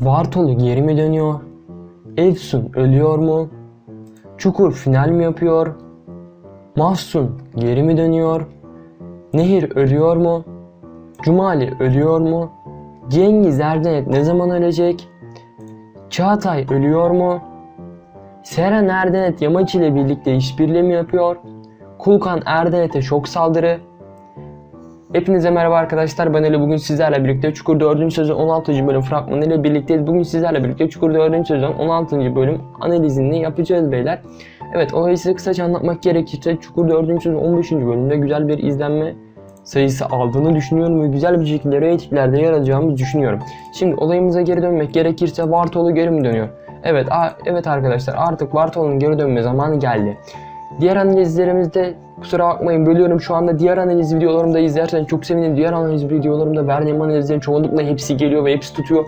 Vartolu geri mi dönüyor? Efsun ölüyor mu? Çukur final mi yapıyor? Mahsun geri mi dönüyor? Nehir ölüyor mu? Cumali ölüyor mu? Cengiz Erdenet ne zaman ölecek? Çağatay ölüyor mu? Seren Erdenet Yamaç ile birlikte işbirliği mi yapıyor? Kulkan Erdenet'e şok saldırı. Hepinize merhaba arkadaşlar. Ben Ali bugün sizlerle birlikte Çukur 4. sezon 16. bölüm fragmanı ile birlikteyiz. Bugün sizlerle birlikte Çukur 4. sezon 16. bölüm analizini yapacağız beyler. Evet olayı size kısaca anlatmak gerekirse Çukur 4. sezon 15. bölümde güzel bir izlenme sayısı aldığını düşünüyorum ve güzel bir şekilde reytinglerde yer alacağımızı düşünüyorum. Şimdi olayımıza geri dönmek gerekirse Vartolu geri mi dönüyor? Evet, evet arkadaşlar artık Vartolu'nun geri dönme zamanı geldi. Diğer analizlerimizde kusura bakmayın bölüyorum şu anda diğer analiz videolarımda izlersen çok sevinirim. Diğer analiz videolarımda verdiğim analizlerin çoğunlukla hepsi geliyor ve hepsi tutuyor.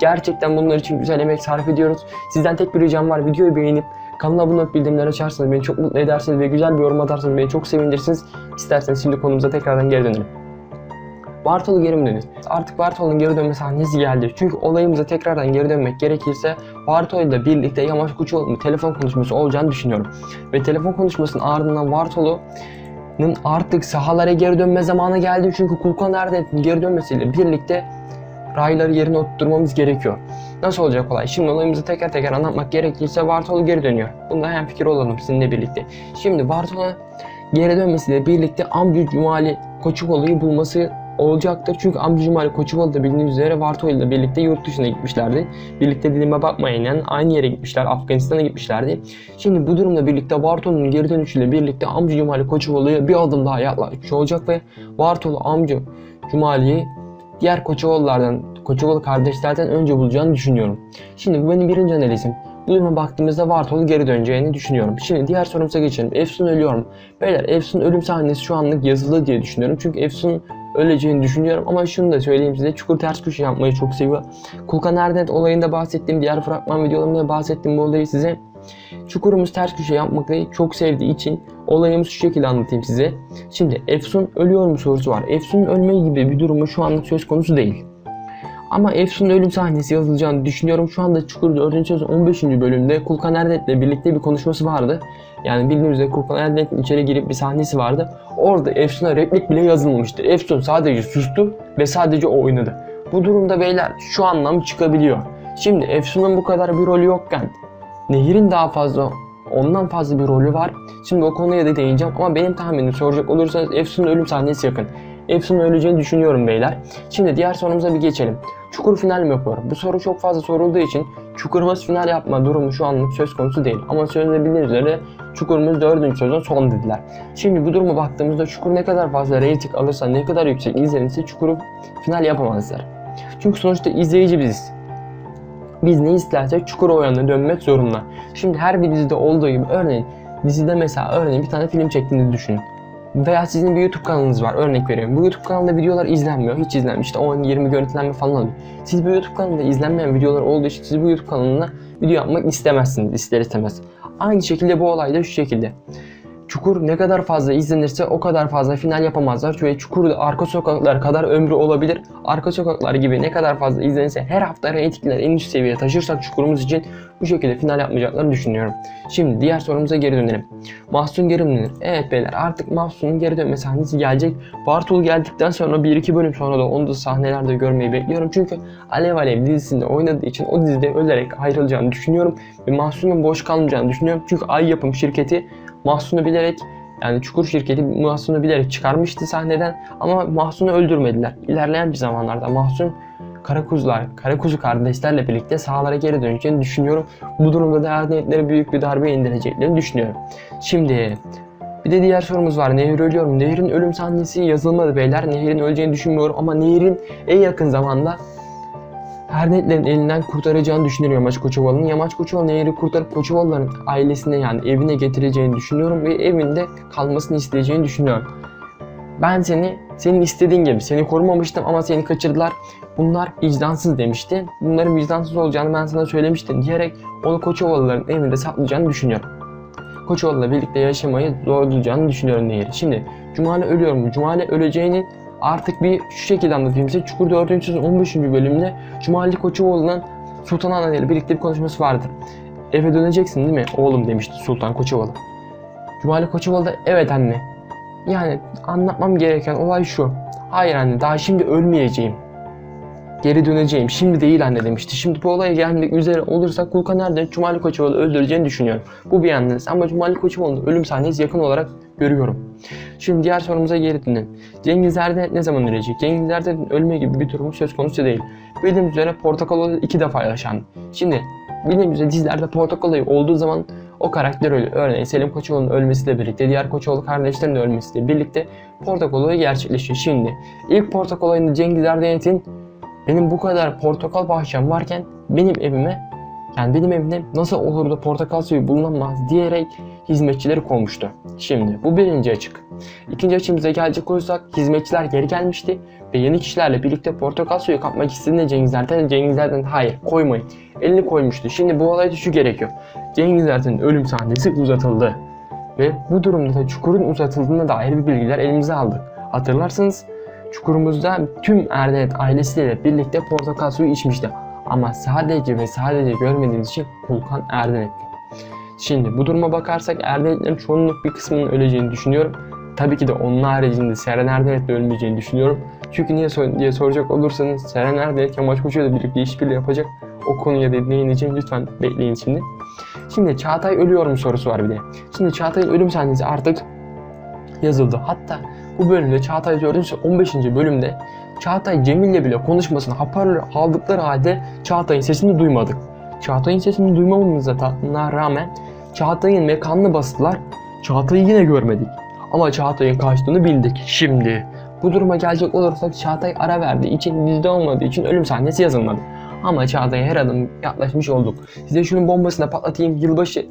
Gerçekten bunlar için güzel emek sarf ediyoruz. Sizden tek bir ricam var videoyu beğenip kanala abone olup bildirimleri açarsanız beni çok mutlu edersiniz ve güzel bir yorum atarsanız beni çok sevindirirsiniz. İsterseniz şimdi konumuza tekrardan geri dönelim. Bartolu geri mi dönüyor? Artık Bartolu'nun geri dönme sahnesi geldi. Çünkü olayımıza tekrardan geri dönmek gerekirse Bartolu ile birlikte Yamaç Kuçoğlu'nun telefon konuşması olacağını düşünüyorum. Ve telefon konuşmasının ardından Bartolu'nun artık sahalara geri dönme zamanı geldi. Çünkü Kulkan Erdet'in geri dönmesiyle birlikte rayları yerine oturtmamız gerekiyor. Nasıl olacak olay? Şimdi olayımızı teker teker anlatmak gerekirse Bartolu geri dönüyor. Bunda hem fikir olalım sizinle birlikte. Şimdi Bartolu geri dönmesiyle birlikte Amcu Cumali Koçukoğlu'yu bulması olacaktır. Çünkü Amcu Cumali Koçukoğlu da bildiğiniz üzere Vartolu ile birlikte yurt dışına gitmişlerdi. Birlikte dilime bakmayın yani aynı yere gitmişler. Afganistan'a gitmişlerdi. Şimdi bu durumla birlikte Vartolu'nun geri dönüşüyle birlikte Amcu Cumali Koçukoğlu'ya bir adım daha yaklaşmış olacak ve Vartolu Amcu Cumali'yi diğer Koçoğullardan, Koçoğlu kardeşlerden önce bulacağını düşünüyorum. Şimdi bu benim birinci analizim. Bu duruma baktığımızda Vartolu geri döneceğini düşünüyorum. Şimdi diğer sorumuza geçelim. Efsun ölüyor mu? Beyler Efsun ölüm sahnesi şu anlık yazılı diye düşünüyorum. Çünkü Efsun öleceğini düşünüyorum ama şunu da söyleyeyim size. Çukur ters köşe yapmayı çok seviyor. Kulkan Erdet olayında bahsettiğim, diğer fragman videolarımda bahsettiğim bu olayı size Çukurumuz ters köşe yapmayı çok sevdiği için olayımı şu şekilde anlatayım size. Şimdi Efsun ölüyor mu sorusu var. Efsun'un ölme gibi bir durumu şu anda söz konusu değil. Ama Efsun'un ölüm sahnesi yazılacağını düşünüyorum. Şu anda Çukur 4. sezon 15. bölümde Kulkan Erdet'le birlikte bir konuşması vardı. Yani bildiğiniz üzere Kulkan Erdet'in içeri girip bir sahnesi vardı. Orada Efsun'a replik bile yazılmamıştı. Efsun sadece sustu ve sadece o oynadı. Bu durumda beyler şu anlam çıkabiliyor. Şimdi Efsun'un bu kadar bir rolü yokken Nehir'in daha fazla ondan fazla bir rolü var. Şimdi o konuya da değineceğim ama benim tahminim soracak olursanız Efsun'un ölüm sahnesi yakın. Efsun'un öleceğini düşünüyorum beyler. Şimdi diğer sorumuza bir geçelim. Çukur final mi yapıyor? Bu soru çok fazla sorulduğu için Çukurumuz final yapma durumu şu anlık söz konusu değil. Ama söylenebilir üzere Çukurumuz 4. sezon son dediler. Şimdi bu duruma baktığımızda Çukur ne kadar fazla reyting alırsa, ne kadar yüksek izlenirse Çukur'u final yapamazlar. Çünkü sonuçta izleyici biziz biz ne istersek çukur o yönde dönmek zorunda. Şimdi her bir dizide olduğu gibi örneğin dizide mesela örneğin bir tane film çektiğinizi düşünün. Veya sizin bir YouTube kanalınız var örnek veriyorum. Bu YouTube kanalında videolar izlenmiyor. Hiç izlenmiyor. İşte 10-20 görüntülenme falan alıyor. Siz bu YouTube kanalında izlenmeyen videolar olduğu için siz bu YouTube kanalına video yapmak istemezsiniz ister istemez. Aynı şekilde bu olay da şu şekilde. Çukur ne kadar fazla izlenirse o kadar fazla final yapamazlar. Çünkü Çukur'da arka sokaklar kadar ömrü olabilir. Arka sokaklar gibi ne kadar fazla izlenirse her hafta reytingler en üst seviyeye taşırsak Çukur'umuz için bu şekilde final yapmayacaklarını düşünüyorum. Şimdi diğer sorumuza geri dönelim. Mahsun geri dönür? Evet beyler artık Mahsun'un geri dönme sahnesi gelecek. Bartol geldikten sonra 1-2 bölüm sonra da onu da sahnelerde görmeyi bekliyorum. Çünkü Alev Alev dizisinde oynadığı için o dizide ölerek ayrılacağını düşünüyorum. Ve Mahsun'un boş kalmayacağını düşünüyorum. Çünkü Ay Yapım şirketi Mahsun'u bilerek yani Çukur şirketi Mahsun'u bilerek çıkarmıştı sahneden ama Mahsun'u öldürmediler. İlerleyen bir zamanlarda Mahsun Karakuzular, Karakuzu kardeşlerle birlikte sahalara geri döneceğini düşünüyorum. Bu durumda da Erdenetlere büyük bir darbe indireceklerini düşünüyorum. Şimdi bir de diğer sorumuz var. Nehir ölüyor mu? Nehir'in ölüm sahnesi yazılmadı beyler. Nehir'in öleceğini düşünmüyorum ama Nehir'in en yakın zamanda Hernetlerin elinden kurtaracağını düşünüyorum Yamaç Koçovalı'nın. Yamaç Koçovalı Nehir'i kurtarıp Koçovalıların ailesine yani evine getireceğini düşünüyorum ve evinde kalmasını isteyeceğini düşünüyorum. Ben seni senin istediğin gibi seni korumamıştım ama seni kaçırdılar. Bunlar vicdansız demişti. Bunların vicdansız olacağını ben sana söylemiştim diyerek onu Koçovalıların evinde saklayacağını düşünüyorum. Koçovalı'la birlikte yaşamayı zorlayacağını düşünüyorum Nehir. Şimdi Cumali ölüyor mu? Cumali öleceğini artık bir şu şekilde anlatayım size. Çukur 4. sezon 15. bölümde Cumali Koçovalı'nın Sultan Ana ile birlikte bir konuşması vardır. Eve döneceksin değil mi oğlum demişti Sultan Koçovalı. Cumali Koçovalı da evet anne. Yani anlatmam gereken olay şu. Hayır anne daha şimdi ölmeyeceğim. Geri döneceğim. Şimdi değil anne demişti. Şimdi bu olaya gelmek üzere olursak Kulkan nerede Cumali Koçovalı öldüreceğini düşünüyorum. Bu bir yanınız ama Cumali Koçovalı'nın ölüm sahnesi yakın olarak görüyorum. Şimdi diğer sorumuza geri dönelim. Cengiz Erdenet ne zaman ölecek? Cengiz Erdinet'in ölme gibi bir durumu söz konusu değil. Bildiğimiz üzere portakal olayı iki defa yaşandı. Şimdi bildiğimiz üzere dizilerde portakal olayı olduğu zaman o karakter ölüyor. Örneğin Selim Koçoğlu'nun ölmesiyle birlikte, diğer Koçoğlu kardeşlerin de ölmesiyle birlikte portakal olayı gerçekleşiyor. Şimdi ilk portakal olayında Cengiz Erdenet'in benim bu kadar portakal bahçem varken benim evime yani benim evimde nasıl olur da portakal suyu bulunamaz diyerek hizmetçileri kovmuştu. Şimdi bu birinci açık. İkinci açımıza gelecek olursak hizmetçiler geri gelmişti ve yeni kişilerle birlikte portakal suyu kapmak istediğinde Cengiz Erden, Cengiz Erden hayır koymayın elini koymuştu. Şimdi bu olayda şu gerekiyor. Cengiz Erden'in ölüm sahnesi uzatıldı. Ve bu durumda da çukurun uzatıldığına dair bir bilgiler elimize aldık. Hatırlarsanız çukurumuzda tüm Erdenet ailesiyle birlikte portakal suyu içmişti. Ama sadece ve sadece görmediğimiz için Kulkan Erdenet'ti. Şimdi bu duruma bakarsak Erdenetlerin çoğunluk bir kısmının öleceğini düşünüyorum. Tabii ki de onun haricinde Seren Erdenet de ölmeyeceğini düşünüyorum. Çünkü niye sor- diye soracak olursanız Seren Erdenet Kemal Koçu'yla birlikte işbirliği yapacak. O konuya da değineceğim. Lütfen bekleyin şimdi. Şimdi Çağatay ölüyor mu sorusu var bir de. Şimdi Çağatay'ın ölüm sahnesi artık yazıldı. Hatta bu bölümde Çağatay 4. 15. bölümde Çağatay Cemil'le bile konuşmasını hoparlör aldıkları halde Çağatay'ın sesini duymadık. Çağatay'ın sesini duymamamıza rağmen Çağatay'ın mekanını bastılar. Çağatay'ı yine görmedik. Ama Çağatay'ın kaçtığını bildik. Şimdi bu duruma gelecek olursak Çağatay ara verdiği için bizde olmadığı için ölüm sahnesi yazılmadı. Ama Çağatay'a her adım yaklaşmış olduk. Size şunun bombasını patlatayım. Yılbaşı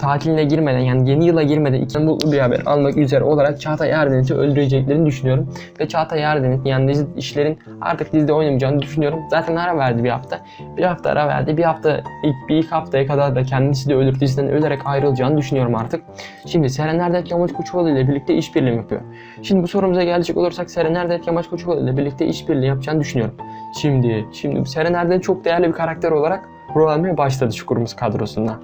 tatiline girmeden yani yeni yıla girmeden mutlu bir haber almak üzere olarak Çağatay Erdenet'i öldüreceklerini düşünüyorum. Ve Çağatay Erdenet yani dizi işlerin artık dizide oynamayacağını düşünüyorum. Zaten ara verdi bir hafta. Bir hafta ara verdi. Bir hafta ilk bir iki haftaya kadar da kendisi de ölür diziden ölerek ayrılacağını düşünüyorum artık. Şimdi Seren Erdenet Yamaç Koçovalı ile birlikte işbirliği yapıyor. Şimdi bu sorumuza gelecek olursak Seren Erdenet Yamaç Koçovalı ile birlikte işbirliği yapacağını düşünüyorum. Şimdi şimdi Seren Erdenet çok değerli bir karakter olarak rol almaya başladı Çukurumuz kadrosunda.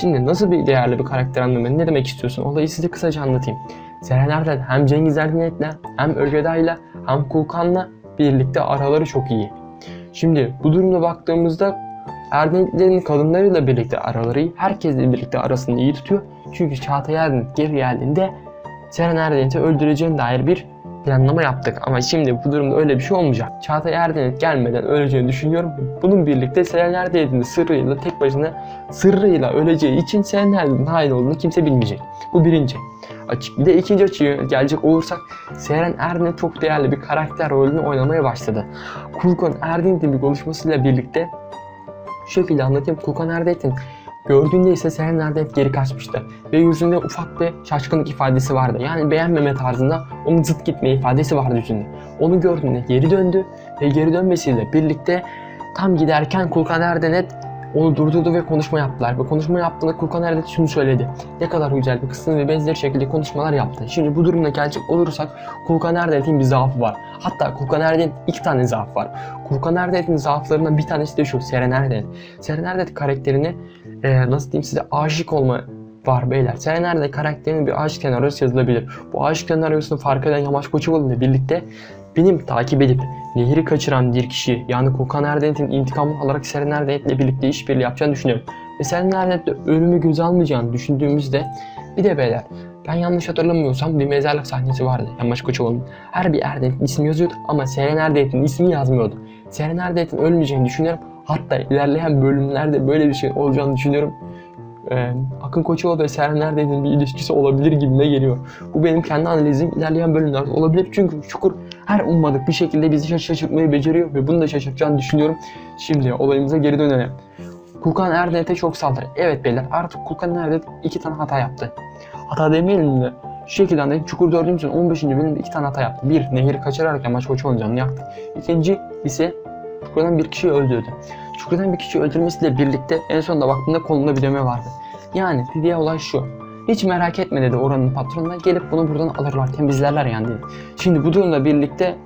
Şimdi nasıl bir değerli bir karakter anlamı ne demek istiyorsun? Olayı size kısaca anlatayım. Seren Erden hem Cengiz Erdenet'le hem Ögeday'la hem Kulkan'la birlikte araları çok iyi. Şimdi bu durumda baktığımızda Erdenetlerin kadınlarıyla birlikte araları iyi. Herkesle birlikte arasını iyi tutuyor. Çünkü Çağatay Erdenet geri geldiğinde Seren Erdenet'i öldüreceğine dair bir planlama yaptık. Ama şimdi bu durumda öyle bir şey olmayacak. Çağatay Erdenet gelmeden öleceğini düşünüyorum. Bunun birlikte Seren Erdenet'in de sırrıyla tek başına sırrıyla öleceği için Seren Erdenet'in hain olduğunu kimse bilmeyecek. Bu birinci açık. Bir de ikinci açıya gelecek olursak Seren Erdenet çok değerli bir karakter rolünü oynamaya başladı. Kulkan Erdenet'in bir konuşmasıyla birlikte şu şekilde anlatayım. Kulkan Erdenet'in gördüğünde ise Seren Erdenet geri kaçmıştı. Ve yüzünde ufak bir şaşkınlık ifadesi vardı. Yani beğenmeme tarzında onun zıt gitme ifadesi vardı yüzünde. Onu gördüğünde geri döndü ve geri dönmesiyle birlikte tam giderken Kulkan Erdenet onu durdurdu ve konuşma yaptılar. Ve konuşma yaptığında Kulkan Erdenet şunu söyledi. Ne kadar güzel bir kısım ve benzeri şekilde konuşmalar yaptı. Şimdi bu durumda gelecek olursak Kulkan Erdet'in bir zaafı var. Hatta Kulkan Erdet'in iki tane zaafı var. Kulkan Erdet'in zaaflarından bir tanesi de şu Seren Erdet. Seren Erdet karakterini e, nasıl diyeyim size aşık olma var beyler. Seren Erdet karakterinin bir aşk senaryosu yazılabilir. Bu aşk senaryosunu fark eden Yamaç Koçovalı ile birlikte benim takip edip Nehir'i kaçıran bir kişi yani Kulkan Erdet'in intikamını alarak Seren Erdet'le birlikte işbirliği yapacağını düşünüyorum. Ve Seren Erdet'le ölümü göze almayacağını düşündüğümüzde bir de beyler ben yanlış hatırlamıyorsam bir mezarlık sahnesi vardı Yamaç Koçovalı'nın. Her bir Erdet'in ismi yazıyordu ama Seren Erdet'in ismi yazmıyordu. Seren Erdet'in ölmeyeceğini düşünüyorum. Hatta ilerleyen bölümlerde böyle bir şey olacağını düşünüyorum. Ee, Akın Koçovalı ve Seren Erdet'in bir ilişkisi olabilir gibime geliyor. Bu benim kendi analizim ilerleyen bölümlerde olabilir. Çünkü Çukur her ummadık bir şekilde bizi şaş- şaşırtmayı beceriyor ve bunu da şaşırtacağını düşünüyorum. Şimdi olayımıza geri dönelim. Kulkan Erdet'e çok saldırı. Evet beyler artık Kulkan Erdet iki tane hata yaptı. Hata demeyelim de şu şekilde anlayın. Çukur 4. sezon 15. bölümde iki tane hata yaptı. Bir, nehri kaçırarak Yamaç Koçovalı'nın canını yaktı. İkinci ise Çukur'dan bir kişiyi öldürdü. Çukur'dan bir kişiyi öldürmesiyle birlikte en sonunda baktığında kolunda bir dövme vardı. Yani dediği olay şu. Hiç merak etme dedi oranın patronuna. Gelip bunu buradan alırlar, temizlerler yani dedi. Şimdi bu durumla birlikte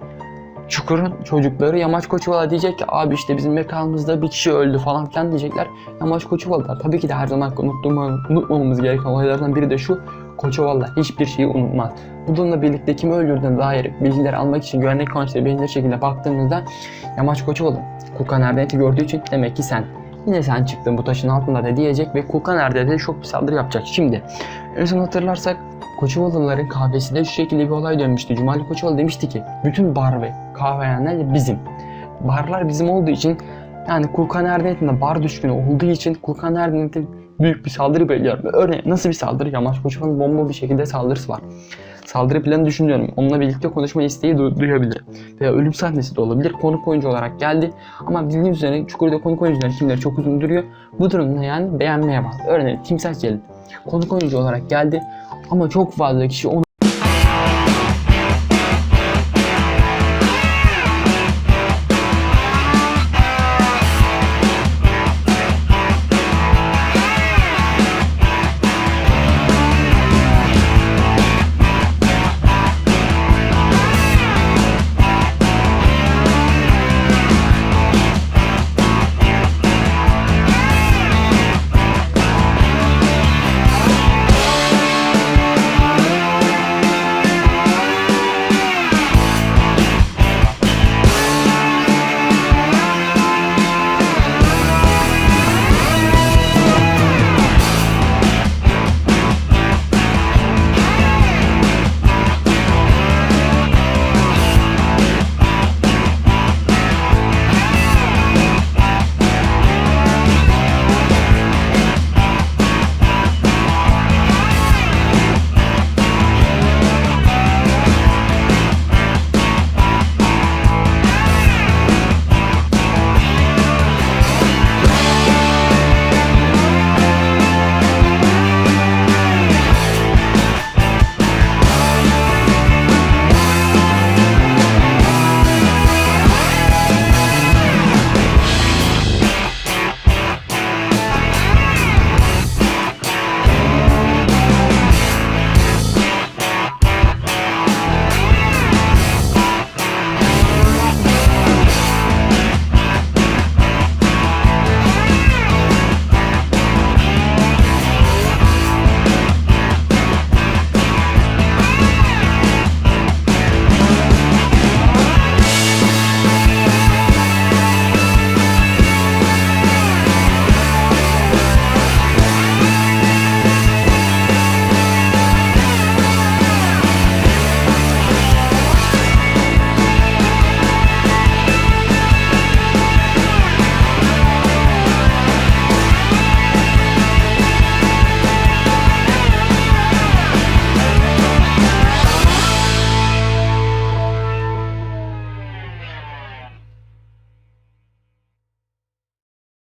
Çukur'un çocukları Yamaç Koçovalı diyecek ki abi işte bizim mekanımızda bir kişi öldü falan filan diyecekler. Yamaç Koçovalılar tabii ki de her zaman unutmamamız gereken olaylardan biri de şu. Koçovalılar hiçbir şeyi unutmaz. Bununla birlikte kimi öldürdüğüne dair bilgiler almak için güvenlik konusunda bilinir şekilde baktığımızda Yamaç Koçovalı Kulkan Erdent'i gördüğü için demek ki sen yine sen çıktın bu taşın altında da diyecek ve Kulkan Erdent'e şok bir saldırı yapacak. Şimdi en son hatırlarsak Koçovalıların kahvesinde şu şekilde bir olay dönmüştü. Cumali Koçovalı demişti ki bütün bar ve kahvehaneler bizim. Barlar bizim olduğu için yani Kulkan Erdent'in de bar düşkünü olduğu için Kulkan Erdent'in büyük bir saldırı bekliyor. Örneğin nasıl bir saldırı? Yamaç Koçovalı'nın bomba bir şekilde saldırısı var. Saldırı planı düşünüyorum. Onunla birlikte konuşma isteği du- duyabilir. Veya ölüm sahnesi de olabilir. Konuk oyuncu olarak geldi. Ama bildiğiniz üzere Çukur'da konuk oyuncuların kimleri çok uzun duruyor. Bu durumda yani beğenmeye bağlı. Örneğin Timsah geldi. Konuk oyuncu olarak geldi. Ama çok fazla kişi onu